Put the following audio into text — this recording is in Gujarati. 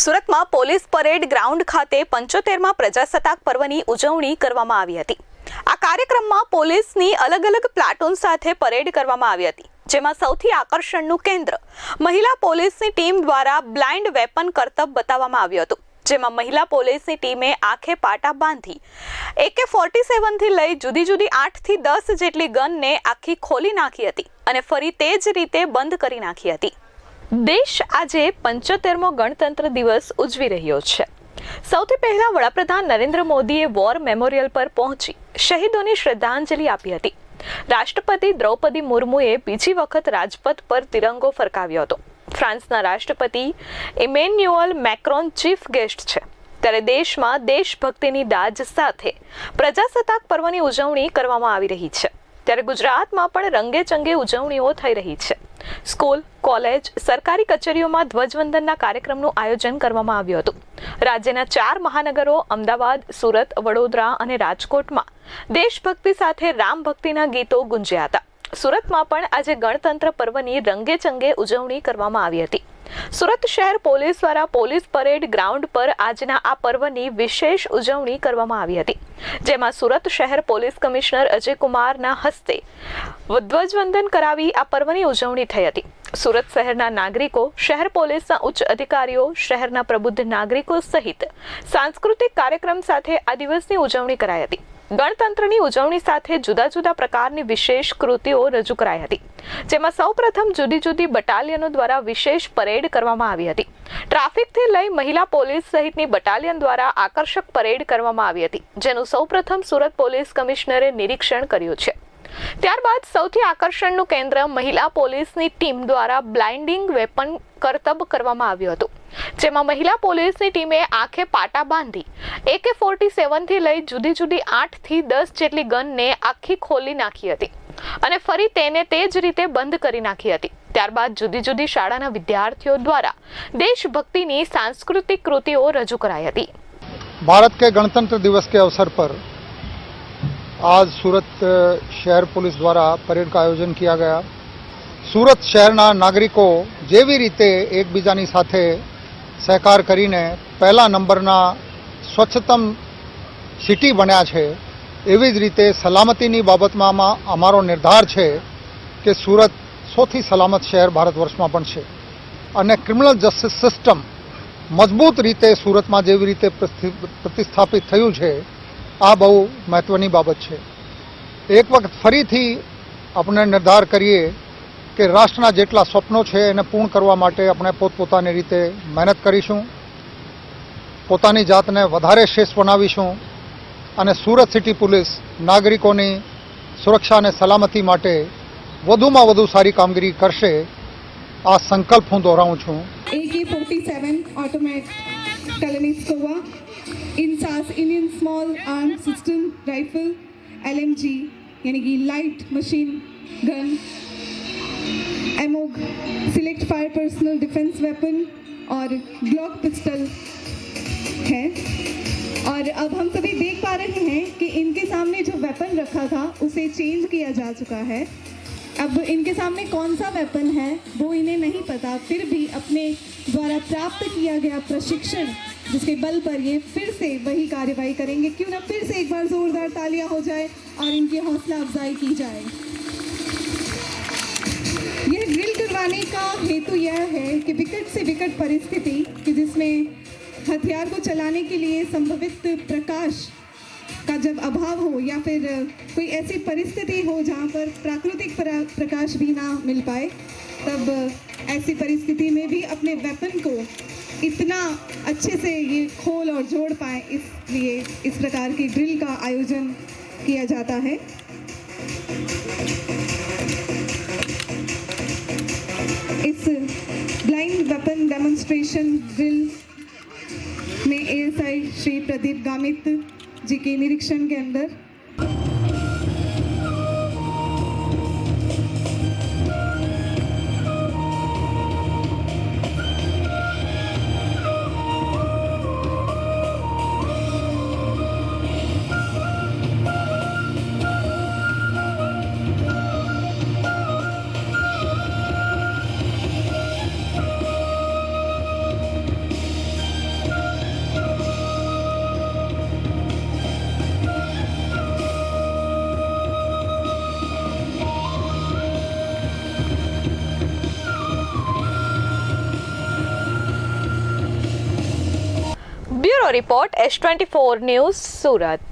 સુરતમાં પોલીસ પરેડ ગ્રાઉન્ડ ખાતે પંચોતેરમાં પ્રજાસત્તાક પર્વની ઉજવણી કરવામાં આવી હતી. આ કાર્યક્રમમાં પોલીસની અલગ અલગ પ્લાટૂન સાથે પરેડ કરવામાં આવી હતી, જેમાં સૌથી આકર્ષણનું કેન્દ્ર મહિલા પોલીસની ટીમ દ્વારા બ્લાઇન્ડ વેપન કરતબ બતાવવામાં આવ્યું હતું, જેમાં મહિલા પોલીસની ટીમે આંખે પાટા બાંધી એકે ફોર્ટી સેવનથી લઈ જુદી જુદી આઠથી દસ જેટલી ગનને આખી ખોલી નાખી હતી અને ફરી તે જ રીતે બંધ કરી નાખી હતી. દેશ આજે પંચોતેરમો ગણતંત્ર દિવસ ઉજવી રહ્યો છે. સૌથી પહેલા વડાપ્રધાન નરેન્દ્ર મોદીએ વોર મેમોરિયલ પર પહોંચી શહીદોને શ્રદ્ધાંજલિ આપી હતી. રાષ્ટ્રપતિ દ્રૌપદી મુર્મુએ બીજી વખત રાજપથ પર તિરંગો ફરકાવ્યો હતો. ફ્રાન્સના રાષ્ટ્રપતિ ઇમેન્યુઅલ મેક્રોન ચીફ ગેસ્ટ છે. ત્યારે દેશમાં દેશભક્તિની દાજ સાથે પ્રજાસત્તાક પર્વની ઉજવણી કરવામાં આવી રહી છે. ત્યારે ગુજરાતમાં પણ રંગે ચંગે ઉજવણીઓ થઈ રહી છે. સ્કૂલ, કોલેજ, સરકારી કચેરીઓમાં ધ્વજવંદનના કાર્યક્રમનું આયોજન કરવામાં આવ્યું હતું. રાજ્યના ચાર મહાનગરો અમદાવાદ, સુરત, વડોદરા અને રાજકોટમાં દેશભક્તિ સાથે રામ ભક્તિના ગીતો ગુંજ્યા હતા. સુરતમાં પણ આજે ગણતંત્ર પર્વની રંગે ચંગે ઉજવણી કરવામાં આવી હતી. સુરત શહેર પોલીસ દ્વારા પોલીસ પરેડ ગ્રાઉન્ડ પર આજના આ પર્વની વિશેષ ઉજવણી કરવામાં આવી હતી, જેમાં સુરત શહેર પોલીસ કમિશનર અજય કુમારના હસ્તે ધ્વજવંદન કરાવી આ પર્વની ઉજવણી થઈ હતી. સુરત શહેરના નાગરિકો, શહેર પોલીસના ઉચ્ચ અધિકારીઓ, શહેરના પ્રબુદ્ધ નાગરિકો સહિત સાંસ્કૃતિક કાર્યક્રમ સાથે આ દિવસની ઉજવણી કરાઈ હતી. ગણતંત્રની ઉજવણી સાથે જુદા જુદા પ્રકારની વિશેષ કૃતિઓ રજૂ કરાઈ હતી. જેમાં સૌપ્રથમ જુદી જુદી બટાલિયનો દ્વારા વિશેષ પરેડ કરવામાં આવી હતી. ટ્રાફિકથી લઈ મહિલા પોલીસ સહિતની બટાલિયન દ્વારા આકર્ષક પરેડ કરવામાં આવી હતી, જેનું સૌપ્રથમ સુરત પોલીસ કમિશનરે નિરીક્ષણ કર્યું છે. ત્યારબાદ સૌથી આકર્ષણનું કેન્દ્ર મહિલા પોલીસની ટીમ દ્વારા બ્લાઇન્ડિંગ વેપન કરતબ કરવામાં આવ્યું હતું. જેમાં મહિલા પોલીસની ટીમે આંખે પાટા બાંધી એકે ફોર્ટી સેવનથી લઈ જુદી જુદી આઠથી દસ જેટલી ગનને આખી ખોલી નાખી હતી અને ફરી તેને તે જ રીતે બંધ કરી નાખી હતી ત્યારબાદ જુદી જુદી શાળાના વિદ્યાર્થીઓ દ્વારા દેશભક્તિની સાંસ્કૃતિક કૃતિઓ રજૂ કરાઈ હતી भारत के गणतंत्र दिवस के अवसर पर आज सूरत अ, शहर पुलिस દ્વારા પરેડ का આયોજન किया गया સુરત શહેરના નાગરિકો જેવી રીતે એકબીજાની સાથે સહકાર કરીને પહેલા નંબરના સ્વચ્છતમ સિટી બન્યા છે, એવી જ રીતે સલામતીની બાબતમાં અમારો નિર્ધાર છે કે સુરત સૌથી સલામત શહેર ભારત વર્ષમાં પણ છે. અને ક્રિમિનલ જસ્ટિસ સિસ્ટમ મજબૂત રીતે સુરતમાં જેવી રીતે પ્રતિસ્થાપિત થયું છે, આ બહુ મહત્વની બાબત છે. એક વખત ફરીથી આપણે નિર્ધાર કરીએ કે રાષ્ટ્રના જેટલા સ્વપ્નો છે એને પૂર્ણ કરવા માટે આપણે પોતપોતાની રીતે મહેનત કરીશું, પોતાની જાતને વધારે શ્રેષ્ઠ બનાવીશું અને સુરત સિટી પોલીસ નાગરિકોની સુરક્ષા અને સલામતી માટે વધુમાં વધુ સારી કામગીરી કરશે, આ સંકલ્પ હું દોહરાવું છું. AK small arm system rifle, LMG, યાની light machine, gun एमोग select fire personal defence weapon और ग्लॉक पिस्टल है। और अब हम सभी देख पा रहे हैं कि इनके सामने जो वेपन रखा था, उसे चेंज किया जा चुका है। अब इनके सामने कौन सा वेपन है, वो इन्हें नहीं पता। फिर भी अपने द्वारा प्राप्त किया गया प्रशिक्षण जिसके बल पर ये फिर से वही कार्यवाही करेंगे। क्यों ना फिर से एक बार जोरदार तालियाँ हो जाए और इनकी हौसला अफजाई की जाए। करवाने का हेतु यह है कि विकट से विकट परिस्थिति कि जिसमें हथियार को चलाने के लिए संभवित प्रकाश का जब अभाव हो या फिर कोई ऐसी परिस्थिति हो जहाँ पर प्राकृतिक प्रकाश भी ना मिल पाए, तब ऐसी परिस्थिति में भी अपने वेपन को इतना अच्छे से ये खोल और जोड़ पाए, इसलिए इस प्रकार की ड्रिल का आयोजन किया जाता है। ब्लाइंड वेपन डेमोन्स्ट्रेशन ड्रिल में एएसआई श्री प्रदीप गामित जी के निरीक्षण के अंदर report S twenty four news Surat.